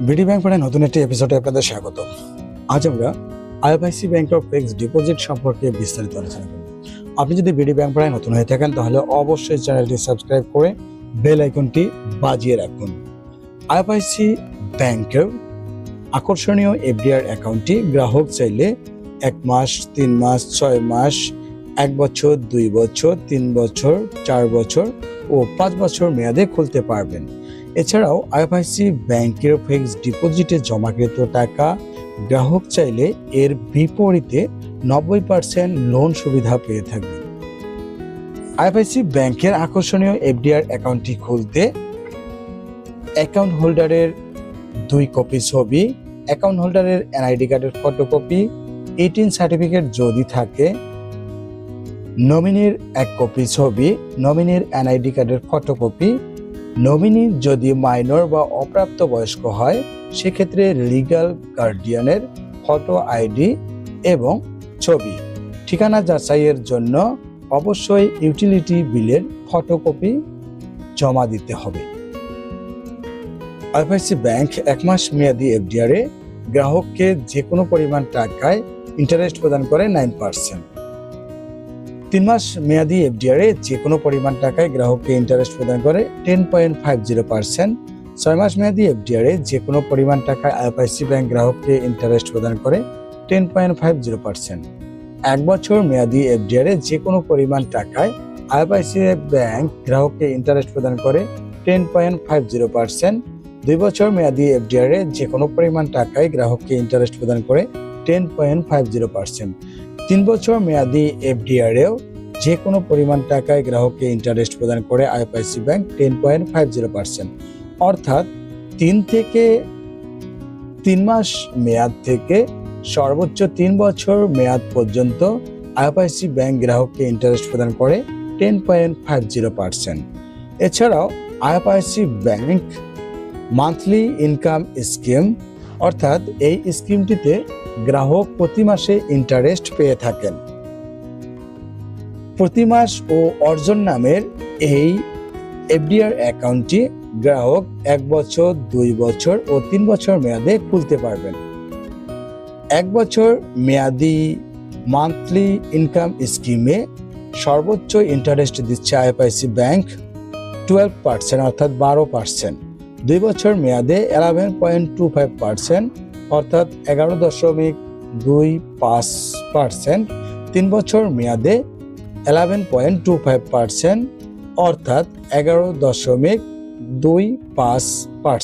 BD bank পড়ে নতুন একটি এপিসোডে আপনাদের স্বাগত। আজ আমরা IFIC bank of fixed deposit সম্পর্কে বিস্তারিত আলোচনা করব। আপনি যদি বিডি ব্যাংক পড়ায় নতুন হয়ে থাকেন, তাহলে অবশ্যই চ্যানেলটি সাবস্ক্রাইব করে বেল আইকনটি বাজিয়ে রাখুন। আইএফআইসি ব্যাংকের আকর্ষণীয় এফডিআর অ্যাকাউন্টটি গ্রাহক চাইলে এক মাস, তিন মাস, ছয় মাস এক বছর, দুই বছর, তিন বছর, চার বছর ও পাঁচ বছর মেয়াদে খুলতে পারবেন। এছাড়াও আইএফআইসি ব্যাংকের ফিক্সড ডিপোজিটে জমাকৃত টাকা গ্রাহক চাইলে এর বিপরীতে নব্বই পার্সেন্ট লোন সুবিধা পেয়ে থাকবে আইএফআইসি ব্যাংকের আকর্ষণীয় এফডিআর অ্যাকাউন্টটি খুলতে অ্যাকাউন্ট হোল্ডারের দুই কপি ছবি, অ্যাকাউন্ট হোল্ডারের এনআইডি কার্ডের ফটোকপি এইটিন সার্টিফিকেট যদি থাকে নমিনির এক কপি ছবি, নমিনির এনআইডি কার্ডের ফটোকপি। নমিনি যদি মাইনর বা অপ্রাপ্ত বয়স্ক হয়, সেক্ষেত্রে লিগ্যাল গার্ডিয়ানের ফটো আইডি এবং ছবি। ঠিকানা যাচাইয়ের জন্য অবশ্যই ইউটিলিটি বিলের ফটোকপি জমা দিতে হবে। আইএফআইসি ব্যাংক এক মাস মেয়াদি এফডিআরে গ্রাহককে যে কোনো পরিমাণ টাকায় ইন্টারেস্ট প্রদান করে নাইন পার্সেন্ট। তিন মাস মেয়াদি এফডিআরে যে কোনো পরিমাণ টাকায় গ্রাহককে ইন্টারেস্ট প্রদান করে ten point five zero percent ছয় মাস মেয়াদি এফডিআরে যে কোনো পরিমাণ টাকায় আইএফআইসি ব্যাংক গ্রাহককে ইন্টারেস্ট প্রদান করে ten point five zero percent এক বছর মেয়াদি এফডিআরে যে কোনো পরিমাণ টাকায় আইএফআইসি ব্যাংক গ্রাহককে ইন্টারেস্ট প্রদান করে ten point five zero percent দুই বছর মেয়াদি এফডিআরে যে কোনো পরিমাণ টাকায় গ্রাহককে ইন্টারেস্ট প্রদান করে ten point five zero percent তিন বছর মেয়াদি এফডিআরেও যে কোনো পরিমাণ টাকায় গ্রাহককে ইন্টারেস্ট প্রদান করে IFIC bank ten point five zero percent অর্থাৎ তিন থেকে তিন মাস মেয়াদ থেকে সর্বোচ্চ তিন বছর মেয়াদ পর্যন্ত আইএফআইসি ব্যাংক গ্রাহককে ইন্টারেস্ট প্রদান করে ten point five zero percent এছাড়াও IFIC bank monthly income scheme অর্থাৎ এই স্কিমটিতে গ্রাহক প্রতি মাসে ইন্টারেস্ট পেয়ে থাকেন। প্রতি মাস ও অর্জন নামের এই এফডিআর অ্যাকাউন্টটি গ্রাহক এক বছর, দুই বছর ও তিন বছর মেয়াদে খুলতে পারবেন। এক বছর মেয়াদি মান্থলি ইনকাম স্কিমে সর্বোচ্চ ইন্টারেস্ট দিচ্ছে আইএফআইসি ব্যাংক টুয়েলভ পার্সেন্ট অর্থাৎ বারো পার্সেন্ট দুই বছর মেয়াদে eleven point two five percent অর্থাৎ এগারো দশমিক দুই পাঁচ পার্সেন্ট তিন বছর মেয়াদে eleven point two five percent অর্থাৎ এগারো দশমিক দুই পাঁচ